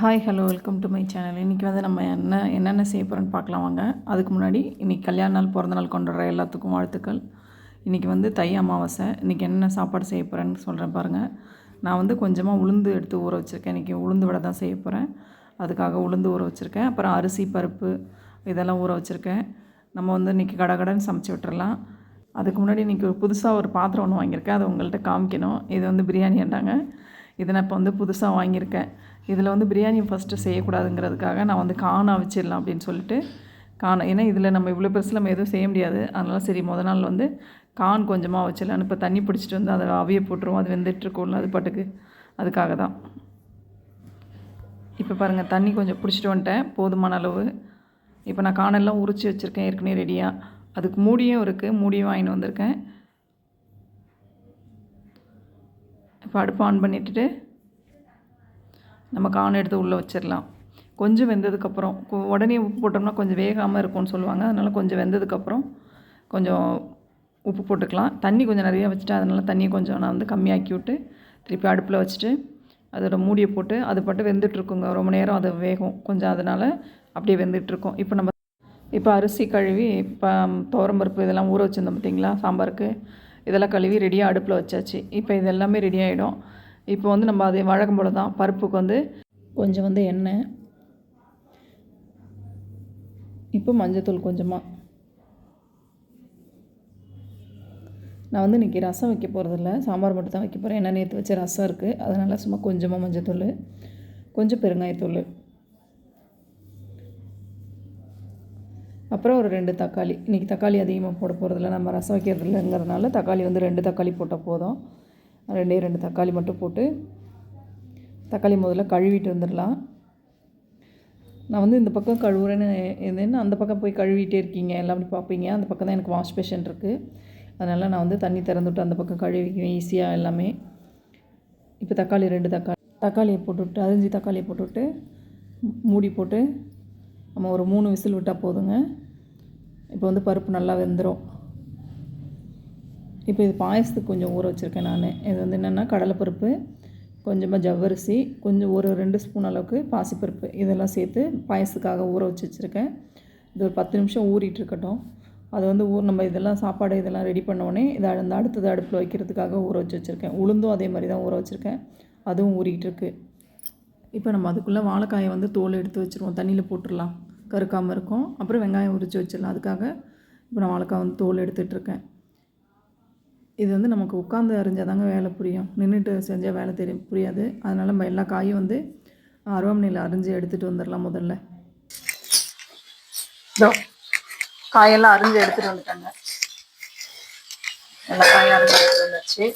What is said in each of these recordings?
Hi hello welcome to my channel இன்றைக்கி வந்து நம்ம என்ன என்னென்ன செய்ய போகிறோன்னு பார்க்கலாம் வாங்க. அதுக்கு முன்னாடி இன்றைக்கி கல்யாண நாள் பிறந்த நாள் கொண்டாடுற எல்லாத்துக்கும் வாழ்த்துக்கள். இன்றைக்கி வந்து தை அமாவாசை. இன்றைக்கி என்ன சாப்பாடு செய்ய போகிறேன்னு சொல்கிறேன் பாருங்கள் நான் வந்து கொஞ்சமாக உளுந்து எடுத்து ஊற வச்சுருக்கேன். இன்றைக்கி உளுந்து வடை தான் செய்ய போகிறேன் அதுக்காக உளுந்து ஊற வச்சுருக்கேன். அப்புறம் அரிசி பருப்பு இதெல்லாம் ஊற வச்சுருக்கேன். நம்ம வந்து இன்றைக்கி கடகடன்னு சமைச்சி விட்டுறலாம். அதுக்கு முன்னாடி இன்றைக்கி ஒரு புதுசாக ஒரு பாத்திரம் ஒன்று வாங்கியிருக்கேன். அதை உங்கள்கிட்ட காமிக்கணும். இது வந்து பிரியாணி ஏண்டாங்க இதை நான் இப்போ வந்து புதுசாக வாங்கியிருக்கேன். இதில் வந்து பிரியாணி ஃபஸ்ட்டு செய்யக்கூடாதுங்கிறதுக்காக நான் வந்து காணா வச்சிடலாம் அப்படின்னு சொல்லிட்டு காண. ஏன்னா இதில் நம்ம இவ்வளோ பெருசு நம்ம எதுவும் செய்ய முடியாது. அதனால சரி முத நாள் வந்து கான் கொஞ்சமாக வச்சிடலான்னு இப்போ தண்ணி பிடிச்சிட்டு வந்து அதை அவிய போட்டுருவோம். அது வெந்துட்டுருக்கோம்ல அது பாட்டுக்கு. அதுக்காக தான். இப்போ பாருங்கள் தண்ணி கொஞ்சம் பிடிச்சிட்டு வந்துட்டேன். போதுமான அளவு. இப்போ நான் காணெல்லாம் உரிச்சு வச்சுருக்கேன். ஏற்கனவே ரெடியாக அதுக்கு மூடியும் இருக்குது மூடியும் வாங்கிட்டு வந்திருக்கேன். இப்போ அடுப்பு ஆன் பண்ணிட்டுட்டு நம்ம கான் எடுத்து உள்ளே வச்சிடலாம். கொஞ்சம் வெந்ததுக்கப்புறம் உடனே உப்பு போட்டோம்னா கொஞ்சம் வேகாமல் இருக்கும்னு சொல்லுவாங்க. அதனால் கொஞ்சம் வெந்ததுக்கப்புறம் கொஞ்சம் உப்பு போட்டுக்கலாம். தண்ணி கொஞ்சம் நிறையா வச்சுட்டு அதனால் தண்ணியை கொஞ்சம் நான் வந்து கம்மியாக்கி விட்டு திருப்பி அடுப்பில் வச்சுட்டு அதோட மூடியை போட்டு அது பாட்டு வெந்துட்டுருக்குங்க. ரொம்ப நேரம் அது வேகும். கொஞ்சம் அதனால் அப்படியே வெந்துட்டுருக்கும். இப்போ நம்ம இப்போ அரிசி கழுவி இப்போ துவரம்பருப்பு இதெல்லாம் ஊற வச்சுருந்தோம் பார்த்தீங்களா? சாம்பாருக்கு. இதெல்லாம் கழுவி ரெடியாக அடுப்பில் வச்சாச்சு. இப்போ இது எல்லாமே ரெடி ஆகிடும் இப்போ வந்து நம்ம அதே வழக்கம் போல் தான் பருப்புக்கு வந்து கொஞ்சம் வந்து எண்ணெய் இப்போ மஞ்சத்தூள் கொஞ்சமாக நான் வந்து இன்றைக்கி ரசம் வைக்க போகிறதில்ல சாம்பார் மட்டும் தான் வைக்க போகிறேன் ஏன்னா நேற்று வச்ச ரசம் இருக்குது அதனால் சும்மா கொஞ்சமாக மஞ்சத்தூள் கொஞ்சம் பெருங்காயத்தூள். அப்புறம் ஒரு ரெண்டு தக்காளி. இன்றைக்கி தக்காளி அதிகமாக போட போகிறதில்ல நம்ம ரசம் வைக்கிறதில்லங்கிறதுனால தக்காளி வந்து ரெண்டு தக்காளி போட்டால் போதும். ரெண்டே ரெண்டு தக்காளி மட்டும் போட்டு தக்காளி முதல்ல கழுவிட்டு வந்துடலாம். நான் வந்து இந்த பக்கம் கழுவுறேன்னு இருந்தேன்னு அந்த பக்கம் போய் கழுவிட்டே இருக்கீங்க. எல்லாம் அப்படி பார்ப்பீங்க. அந்த பக்கம் தான் எனக்கு வாஷ் பேஷன் இருக்குது அதனால் நான் வந்து தண்ணி திறந்துவிட்டு அந்த பக்கம் கழுவிக்குவேன். ஈஸியாக எல்லாமே. இப்போ தக்காளி ரெண்டு தக்காளி. தக்காளியை போட்டுவிட்டு அரிஞ்சி தக்காளியை போட்டுவிட்டு மூடி போட்டு நம்ம ஒரு மூணு விசில் விட்டால் போதுங்க. இப்போ வந்து பருப்பு நல்லா வெந்துடும் இப்போ இது பாயசத்துக்கு கொஞ்சம் ஊற வச்சுருக்கேன் நான். இது வந்து என்னென்னா கடலைப்பருப்பு கொஞ்சமாக ஜவ்வரிசி கொஞ்சம் ஒரு ரெண்டு ஸ்பூன் அளவுக்கு பாசிப்பருப்பு. இதெல்லாம் சேர்த்து பாயசத்துக்காக ஊற வச்சு வச்சுருக்கேன். இது ஒரு பத்து நிமிஷம் ஊறிட்டு இருக்கட்டும். அது வந்து ஊர் நம்ம இதெல்லாம் சாப்பாடு இதெல்லாம் ரெடி பண்ணோடனே இதை அந்த அடுத்தது அடுப்பில் வைக்கிறதுக்காக ஊற வச்சு வச்சுருக்கேன். உளுந்தும் அதே மாதிரி தான் ஊற வச்சுருக்கேன். அதுவும் ஊறிக்கிட்டு இருக்குது இப்போ நம்ம அதுக்குள்ளே வாழைக்காயை வந்து தோல் எடுத்து வச்சுருவோம். தண்ணியில் போட்டுடலாம். கருக்காமல் இருக்கும். அப்புறம் வெங்காயம் உரித்து வச்சிடலாம். அதுக்காக இப்போ நான் வாழைக்காய் வந்து தோல் எடுத்துகிட்ருக்கேன் இது வந்து நமக்கு உட்காந்து அறிஞ்சால் தாங்க வேலை புரியும். நின்றுட்டு செஞ்சால் வேலை தெரியும் புரியாது. அதனால் நம்ம எல்லா காயும் வந்து அருவாமனையில் அரிஞ்சு எடுத்துகிட்டு வந்துடலாம் முதல்ல. இதோ காயெல்லாம் அரிஞ்சு எடுத்துகிட்டு வந்துட்டாங்க. எல்லா காயும் அரிஞ்சு எடுத்துகிட்டு வந்தாச்சு.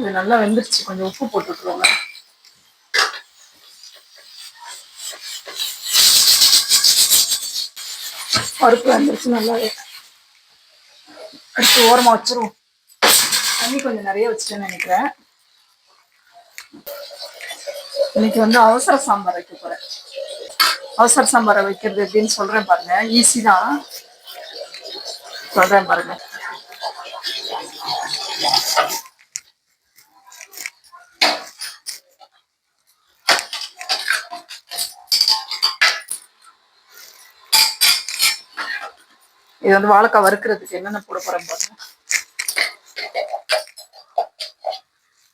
இது நல்லா வெந்துருச்சு. கொஞ்சம் உப்பு போட்டு பருப்பு வந்துருச்சு நல்லாவே அடுத்து ஓரமாக வச்சிருவோம். தண்ணி கொஞ்சம் நிறைய வச்சுட்டேன்னு நினைக்கிறேன். இன்னைக்கு வந்து அவசர சாம்பார் வைக்க போகிறேன் அவசர சாம்பாரை வைக்கிறது எப்படின்னு சொல்கிறேன் பாருங்கள் ஈஸி தான். சொல்கிறேன் பாருங்கள் இது வந்து வாழைக்காய் வறுக்கிறதுக்கு என்னென்ன போட போறேன் பாருங்க.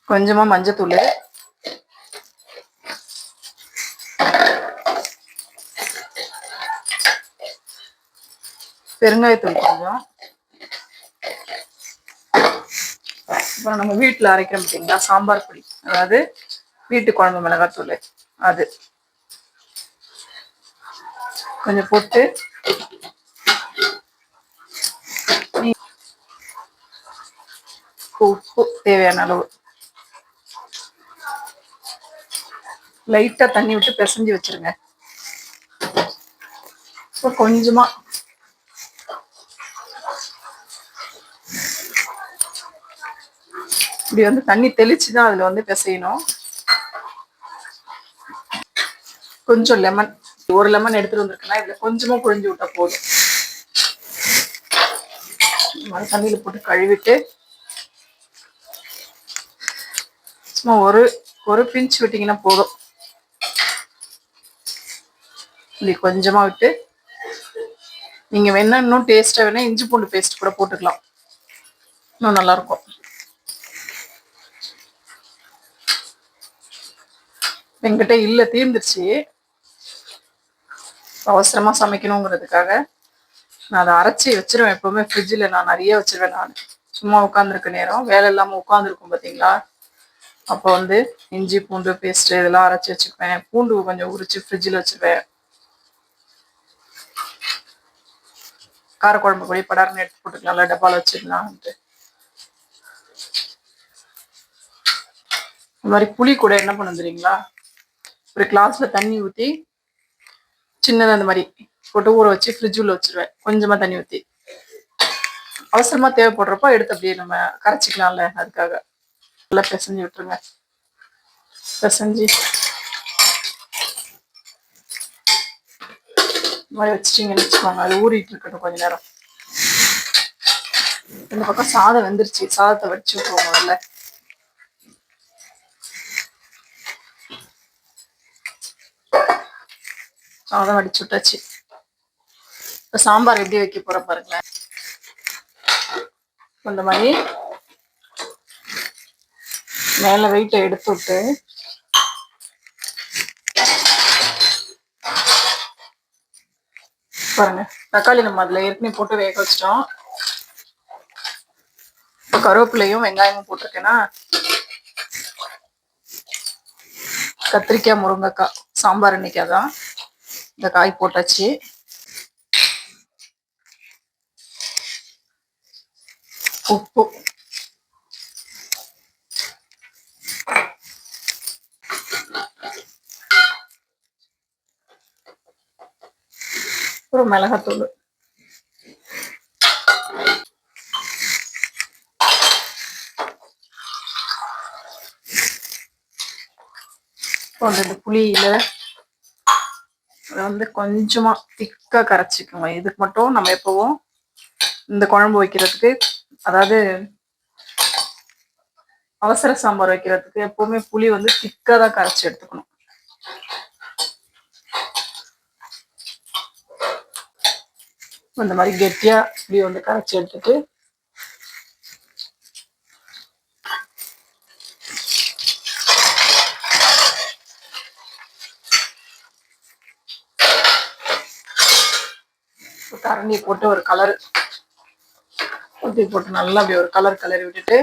கொஞ்சமா மஞ்சத்தூள். பெருங்காயத்தூள் கொஞ்சம். அப்புறம் நம்ம வீட்டில் அரைக்கிறோம் பார்த்தீங்களா சாம்பார் பொடி. அதாவது வீட்டு குழம்பு மிளகாத்தூள். அது. கொஞ்சம் போட்டு உப்பு தேவையான அளவு. லைட்டா தண்ணி விட்டு பிசைஞ்சு வச்சிருங்க. இப்போ கொஞ்சமா. இப்படி வந்து தண்ணி தெளிச்சு தான் அதுல வந்து பிசையணும். கொஞ்சம் லெமன் ஒரு லெமன் எடுத்துட்டு வந்திருக்கேன்னா இதுல கொஞ்சமா புழிஞ்சு விட்டா போதும். தண்ணியில தண்ணியில் போட்டு கழுவிட்டு சும்மா ஒரு ஒரு பிஞ்ச் விட்டிங்கன்னா போதும். இப்படி கொஞ்சமாக விட்டு நீங்கள் வேணா இன்னும் டேஸ்ட்டாக வேணால் இஞ்சி பூண்டு பேஸ்ட் கூட போட்டுக்கலாம். இன்னும் நல்லாயிருக்கும். என்கிட்ட இல்லை தீர்ந்துருச்சு. அவசரமாக சமைக்கணுங்கிறதுக்காக நான் அதை அரைச்சி வச்சிருவேன் எப்பவுமே ஃப்ரிட்ஜில் நான் நிறைய வச்சிருவேன் நான். சும்மா உட்காந்துருக்க நேரம் வேலை இல்லாமல் உட்காந்துருக்கும் பார்த்தீங்களா அப்போ வந்து இஞ்சி பூண்டு பேஸ்ட்டு இதெல்லாம் அரைச்சி வச்சுக்குவேன் பூண்டு கொஞ்சம் உரிச்சு ஃப்ரிட்ஜில் வச்சிருவேன் காரக்குழம்பு பொடி படார்னு எடுத்து போட்டுக்கலாம்ல டப்பாவில் வச்சுக்கலாம்ட்டு இந்த மாதிரி புளி கூட என்ன பண்ண தெரியுங்களா? ஒரு கிளாஸ்ல தண்ணி ஊற்றி சின்னதாக அந்த மாதிரி போட்டு ஊற வச்சு ஃப்ரிட்ஜுள்ள வச்சிருவேன். கொஞ்சமாக தண்ணி ஊற்றி அவசரமாக தேவைப்படுறப்போ எடுத்து அப்படியே நம்ம கரைச்சிக்கலாம்ல அதுக்காக. நல்லா பிசைஞ்சு விட்டுருங்க. பிசைஞ்சு இந்த மாதிரி வச்சிட்டீங்கன்னு வச்சுக்கோங்க. அது ஊறிட்டு இருக்கட்டும் கொஞ்ச நேரம். இந்த பக்கம் சாதம் வெந்துருச்சு. சாதத்தை வடிச்சு விட்டுருவோம் முதல்ல. சாதம் வடிச்சு விட்டாச்சு. இப்போ சாம்பார் எப்படி வைக்க போற பாருங்களேன். இந்த மாதிரி மேல வெயிட்டை எடுத்து விட்டு. பாருங்க தக்காளி நம்ம அதுல ஏற்கனவே போட்டு வேக வச்சிட்டோம். இப்போ கருவேப்பிலையும் வெங்காயமும் போட்டிருக்கேன்னா கத்திரிக்காய் முருங்கைக்காய் சாம்பார் இன்னைக்கு அதான். இந்த காய் போட்டாச்சு. உப்பு. மிளகாத்தூள். இந்த புளியில அதை வந்து கொஞ்சமா திக்கா கரைச்சிக்கோங்க. இதுக்கு மட்டும் நம்ம எப்பவும் இந்த குழம்பு வைக்கிறதுக்கு அதாவது அவசர சாம்பார் வைக்கிறதுக்கு எப்பவுமே புளி வந்து திக்கா தான் கரைச்சி எடுத்துக்கணும். இந்த மாதிரி கெட்டியா இப்படி வந்து கரைச்சி எடுத்துட்டு தரணி போட்டு ஒரு கலர் ஊற்றி போட்டு நல்லா அப்படி ஒரு கலர் கலரி விட்டுட்டு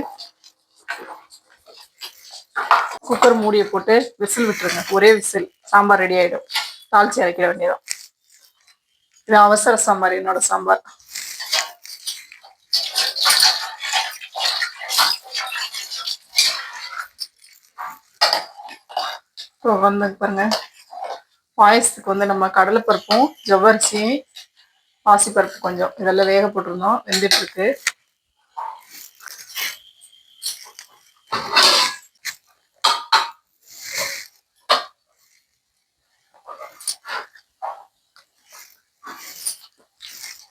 குக்கர் மூடியை போட்டு விசில் விட்டுருங்க. ஒரே விசில். சாம்பார் ரெடி ஆகிடும் தாளிச்சு அரைக்கிற வேண்டியதான் இது அவசர சாம்பார் என்னோட சாம்பார். இப்போ வந்து பாருங்க. பாயசத்துக்கு வந்து நம்ம கடலைப்பருப்பும் ஜவ்வரிசி பாசிப்பருப்பு கொஞ்சம். இதெல்லாம் வேக போட்டிருந்தோம் வெந்துட்டு இருக்கு.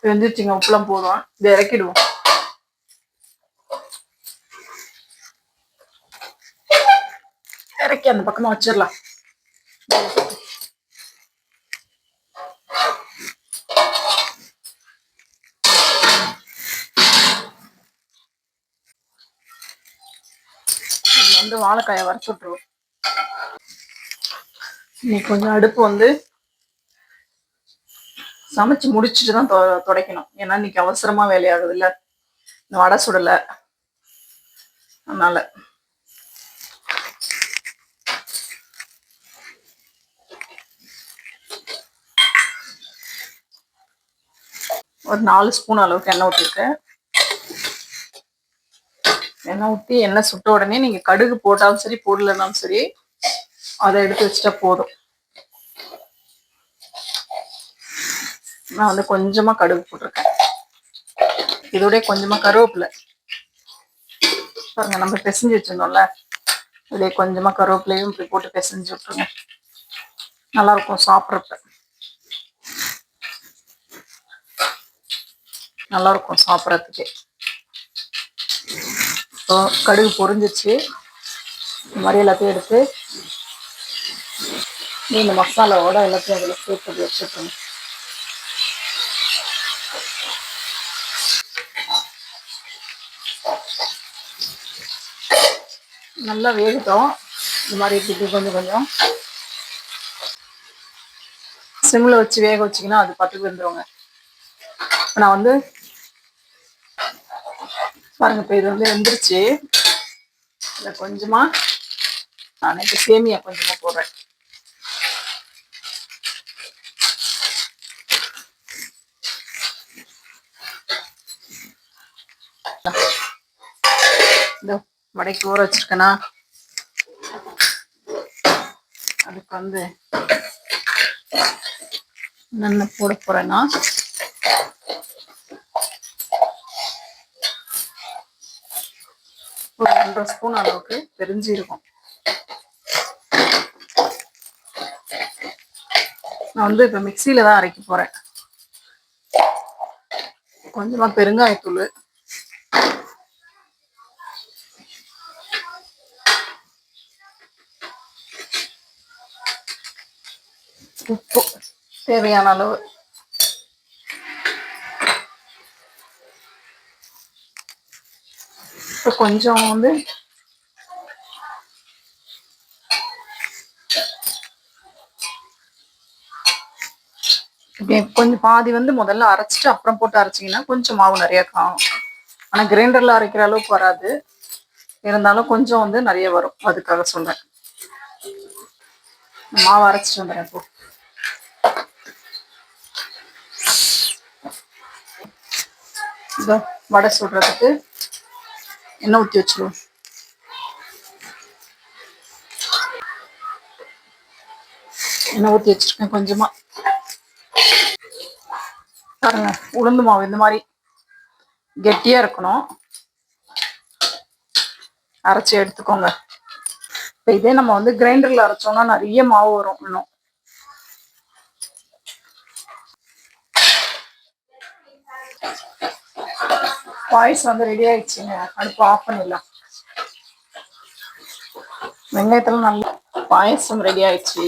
வெந்துருச்சுங்க உப்புலாம் போதும். இதை இறக்கிடுவோம். இறக்கி அந்த பக்கமா வச்சிடலாம். வந்து வாழைக்காயை வறுத்து விட்டுருவோம். இன்னைக்கு கொஞ்சம் அடுப்பு வந்து சமைச்சு முடிச்சுட்டு தான் துடைக்கணும். ஏன்னா இன்னைக்கு அவசரமா வேலையாகுது இல்ல இந்த வடை சுடல. அதனால. ஒரு நாலு ஸ்பூன் அளவுக்கு எண்ணெய் ஊற்றிருக்கேன் எண்ணெய் ஊற்றி எண்ணெய் சுட்ட உடனே நீங்க கடுகு போட்டாலும் சரி போடலனாலும் சரி அதை எடுத்து வச்சுட்டா போதும். நான் வந்து கொஞ்சமா கடுகு போட்டிருக்கேன். இதோடய கொஞ்சமா கருவேப்பிலை. பாருங்க நம்ம பிசைஞ்சு வச்சிருந்தோம்ல. இதே கொஞ்சமா கருவேப்பிலையும் இப்படி போட்டு பிசைஞ்சு விட்டுருங்க. நல்லா இருக்கும் சாப்பிட்றப்ப. நல்லா இருக்கும் சாப்பிட்றதுக்கு. இப்போ கடுகு பொரிஞ்சிச்சு இந்த மாதிரி எல்லாத்தையும் எடுத்து இந்த மசாலாவோட எல்லாத்தையும் அதில் சேர்த்து வச்சுக்கணும் நல்லா வேகட்டும். இந்த மாதிரி இப்படி கொஞ்சம் கொஞ்சம். சிம்மில் வச்சு வேக வச்சிங்கன்னா அது பட்டுக்கு வந்துடுங்க இப்போ நான் வந்து பாருங்க இப்போ இது வந்து வெந்துருச்சு. இதில் கொஞ்சமாக நான் இப்போ சேமியா கொஞ்சமாக போடுறேன் இந்த வடைக்கு ஊற வச்சிருக்கேனா? அதுக்கு வந்து என்னென்ன போட போறேன்னா ஒரு ஒன்றரை ஸ்பூன் அளவுக்கு தெரிஞ்சு இருக்கும் நான் வந்து இப்போ மிக்சியில தான் அரைக்க போறேன். கொஞ்சமா பெருங்காயத்தூள் உப்பு தேவையான அளவு. இப்போ கொஞ்சம் வந்து கொஞ்சம் பாதி வந்து முதல்ல அரைச்சிட்டு அப்புறம் போட்டு அரைச்சிங்கன்னா கொஞ்சம் மாவு நிறைய காணும். ஆனால் கிரைண்டரில் அரைக்கிற அளவுக்கு வராது. இருந்தாலும் கொஞ்சம் வந்து நிறைய வரும். அதுக்காக சொல்கிறேன் மாவு அரைச்சிட்டு வந்துடுறேன் இப்போ இதோ வடை சுடுறதுக்கு. எண்ணெய் ஊற்றி வச்சிருவோம். எண்ணெய் ஊற்றி வச்சிருக்கேன் கொஞ்சமா. பாருங்க உளுந்து மாவு இந்த மாதிரி கெட்டியா இருக்கணும். அரைச்சி எடுத்துக்கோங்க. இப்போ இதே நம்ம வந்து கிரைண்டர்ல அரைச்சோம்னா நிறைய மாவு வரும் இன்னும். பாயசம் வந்து ரெடி ஆயிடுச்சுங்க. அடுப்பு ஆஃப் பண்ணிடலாம். வெங்காயத்துல நல்லா பாயசம் ரெடி ஆயிடுச்சு.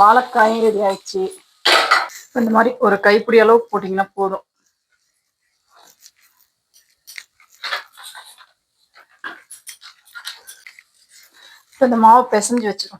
வாழைக்காயும் ரெடி ஆயிடுச்சு. இந்த மாதிரி ஒரு கைப்பிடி அளவுக்கு போட்டிங்கன்னா போதும். இந்த மாவு பிசைஞ்சு வச்சுக்கோ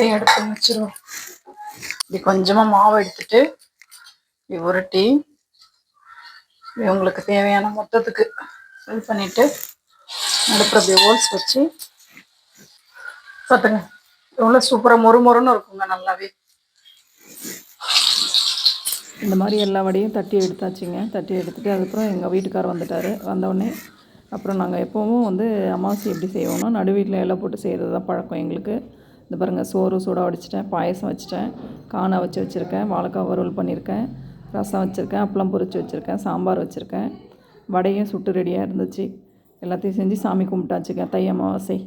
இதையும் எடுத்து வச்சிருவோம். இப்படி கொஞ்சமாக மாவு எடுத்துட்டு உருட்டி உங்களுக்கு தேவையான மொத்தத்துக்கு ஃபில் பண்ணிட்டு நடுப்புற அப்படி ஹோல்ஸ் வச்சு பார்த்துங்க. எவ்வளோ சூப்பராக மொறு மொறுன்னு இருக்குங்க நல்லாவே. இந்த மாதிரி எல்லா வடையும் தட்டி எடுத்தாச்சுங்க. தட்டி எடுத்துகிட்டு அதுக்கப்புறம் எங்கள் வீட்டுக்கார் வந்துட்டார். வந்தவுடனே அப்புறம் நாங்கள் எப்போவும் வந்து அமாவாசை எப்படி செய்வோம்னா நடு வீட்டில் எல்லாம் போட்டு செய்கிறது தான் பழக்கம் எங்களுக்கு. இந்த பாருங்கள் சோறு சூடாக வடிச்சிட்டேன் பாயசம் வச்சுட்டேன் காணா வச்சு வச்சுருக்கேன் வாழைக்காய் வறுவல் பண்ணியிருக்கேன் ரசம் வச்சுருக்கேன் அப்பளம் பொரிச்சு வச்சுருக்கேன் சாம்பார் வச்சுருக்கேன் வடையும் சுட்டு ரெடியாக இருந்துச்சு. எல்லாத்தையும் செஞ்சு சாமி கும்பிட்டாச்சுக்கேன் தை அமாவாசை.